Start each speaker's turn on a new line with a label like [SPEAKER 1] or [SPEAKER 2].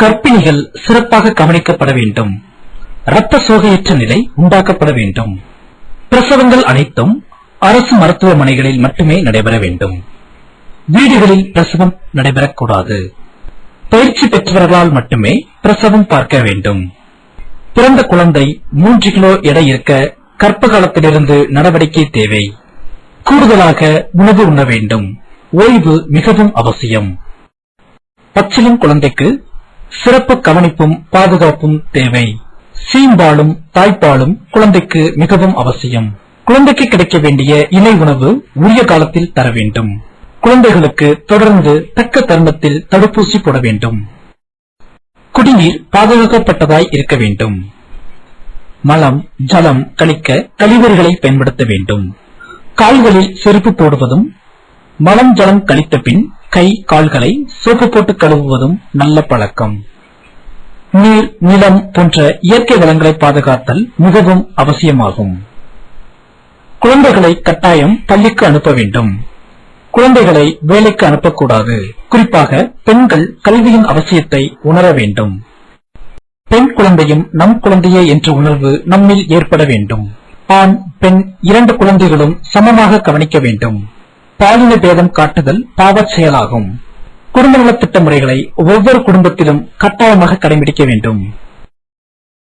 [SPEAKER 1] கர்ப்பிணிகள் சிறப்பாக கவனிக்கப்பட வேண்டும். இரத்த சோகையற்ற நிலை உண்டாக்கப்பட வேண்டும். பிரசவங்கள் அனைத்தும் அரசு மருத்துவமனைகளில் மட்டுமே நடைபெற வேண்டும். வீடுகளில் பிரசவம் நடைபெறக்கூடாது. பயிற்சி பெற்றவர்களால் மட்டுமே பிரசவம் பார்க்க வேண்டும். பிறந்த குழந்தை மூன்று கிலோ எடை இருக்க கற்ப காலத்திலிருந்து நடவடிக்கை தேவை. கூடுதலாக உணவு உண்ண வேண்டும். ஓய்வு மிகவும் அவசியம். பச்சிலும் குழந்தைக்கு சிறப்பு கவனிப்பும் பாதுகாப்பும் தேவை. சீம்பாலும் தாய்ப்பாலும் குழந்தைக்கு மிகவும் அவசியம். குழந்தைக்கு கிடைக்க வேண்டிய இணை உணவு உரிய காலத்தில் தர வேண்டும். குழந்தைகளுக்கு தொடர்ந்து தக்க தருணத்தில் தடுப்பூசி போட வேண்டும். குடிநீர் பாதுகாக்கப்பட்டதாய் இருக்க வேண்டும். மலம் ஜலம் கழிக்க கழிவறைகளை பயன்படுத்த வேண்டும். கால்களில் செருப்பு போடுவதும் மலம் ஜலம் கழித்த பின் கை கால்களை சோப்பு போட்டு கழுவுவதும் நல்ல பழக்கம். நீர் நிலம் போன்ற இயற்கை வளங்களை பாதுகாத்தல் மிகவும் அவசியமாகும். குழந்தைகளை கட்டாயம் பள்ளிக்கு அனுப்ப வேண்டும். குழந்தைகளை வேலைக்கு அனுப்பக்கூடாது. குறிப்பாக பெண்கள் கல்வியின் அவசியத்தை உணர வேண்டும். பெண் குழந்தையும் நம் குழந்தையே என்ற உணர்வு நம்மில் ஏற்பட வேண்டும். ஆண் பெண் இரண்டு குழந்தைகளும் சமமாக கவனிக்க வேண்டும். பாலின பேதம் காட்டுதல் பாவச் செயலாகும். குடும்ப நலத்திட்ட முறைகளை ஒவ்வொரு குடும்பத்திலும் கட்டாயமாக கடைபிடிக்க வேண்டும்.